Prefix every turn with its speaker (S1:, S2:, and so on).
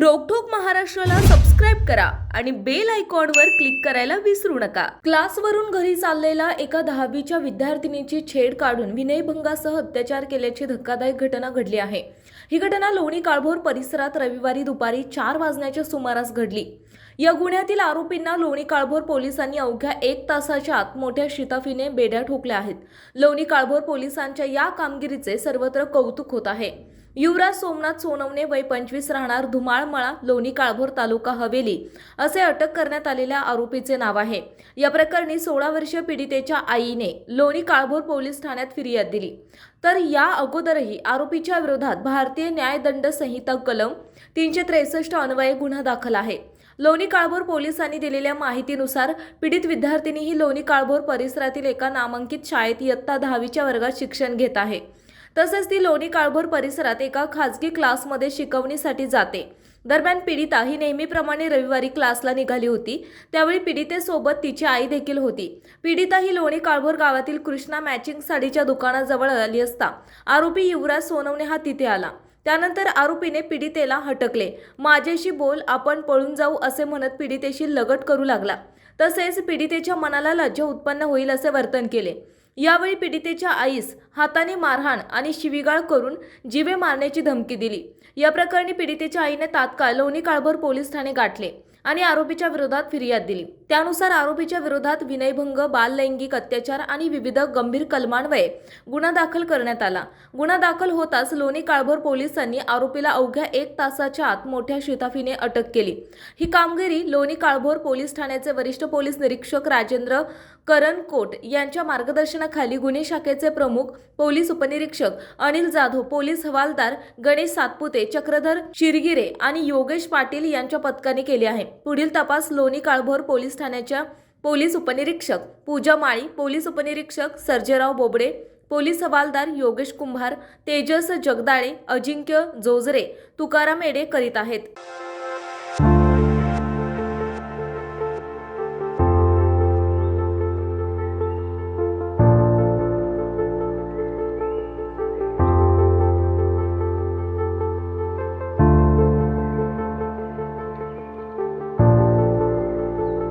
S1: रोकठोक महाराष्ट्राला सबस्क्राईब करा आणि बेल आयकॉनवर क्लिक करायला विसरू नका. क्लासवरून घरी चाललेला एका दहावीच्या विद्यार्थिनीची छेड काढून विनयभंगासह अत्याचार केल्याची धक्कादायक घटना घडली आहे. ही घटना लोणी काळभोर परिसरात रविवारी दुपारी चार वाजण्याच्या सुमारास घडली. या गुन्ह्यातील आरोपींना लोणी काळभोर पोलिसांनी अवघ्या एक तासाच्या आत मोठ्या शिताफीने बेड्या ठोकल्या आहेत. लोणी काळभोर पोलिसांच्या या कामगिरीचे सर्वत्र कौतुक होत आहे. युवराज सोमनाथ सोनवणे वय पंचवीस राहणार धुमाळमळा लोणी काळभोर तालुका हवेली असे अटक करण्यात आलेल्या आरोपीचे नाव आहे. या प्रकरणी सोळा वर्षीय पीडितेच्या आईने लोणी काळभोर पोलीस ठाण्यात फिर्याद दिली. तर या अगोदरही आरोपीच्या विरोधात भारतीय न्यायदंड संहिता कलम तीनशे त्रेसष्ट अन्वये गुन्हा दाखल आहे. लोणी काळभोर पोलिसांनी दिलेल्या माहितीनुसार पीडित विद्यार्थिनी ही लोणी काळभोर परिसरातील एका नामांकित शाळेत इयत्ता दहावीच्या वर्गात शिक्षण घेत आहे. तसेच ती लोणी काळभोर परिसरात एका खाजगी क्लासमध्ये शिकवणीसाठी जाते. दरम्यान पीडिता ही नेहमीप्रमाणे रविवारी क्लासला निघाली होती. त्यावेळी पीडितेसोबत तिची आई देखील होती. पीडिता ही लोणी काळभोर गावातील कृष्णा मॅचिंग साडीच्या दुकानाजवळ आली असता. आरोपी युवराज सोनवणे हा तिथे आला. त्यानंतर आरोपीने पीडितेला हटकले. माझ्याशी बोल आपण पळून जाऊ असे म्हणत पीडितेशी लगट करू लागला. तसेच पीडितेच्या मनाला लज्जा उत्पन्न होईल असे वर्तन केले. यावेळी पीडितेच्या आईस हाताने मारहाण आणि शिवीगाळ करून जीवे मारण्याची धमकी दिली. या प्रकरणी पीडितेच्या आईने तात्काळ लोणी काळभोर पोलीस ठाणे गाठले आणि आरोपीच्या विरोधात फिर्याद दिली. त्यानुसार आरोपीच्या विरोधात विनयभंग बाललैंगिक अत्याचार आणि विविध गंभीर कलमान्वये गुन्हा दाखल करण्यात आला. गुन्हा दाखल होताच लोणी काळभोर पोलिसांनी आरोपीला अवघ्या एक तासाच्या आत मोठ्या शिताफीने अटक केली. ही कामगिरी लोणी काळभोर पोलीस ठाण्याचे वरिष्ठ पोलीस निरीक्षक राजेंद्र करण कोट यांच्या मार्गदर्शनाखाली गुन्हे शाखेचे प्रमुख पोलीस उपनिरीक्षक अनिल जाधव पोलीस हवालदार गणेश सातपुते चक्रधर शिरगिरे आणि योगेश पाटील यांच्या पथकाने केले आहे. पुढील तपास लोणी काळभोर पोलीस ठाण्याच्या पोलीस उपनिरीक्षक पूजा माळी पोलीस उपनिरीक्षक सर्जेराव बोबडे पोलीस हवालदार योगेश कुंभार तेजस जगदाळे अजिंक्य जोजरे तुकाराम एडे करीत आहेत.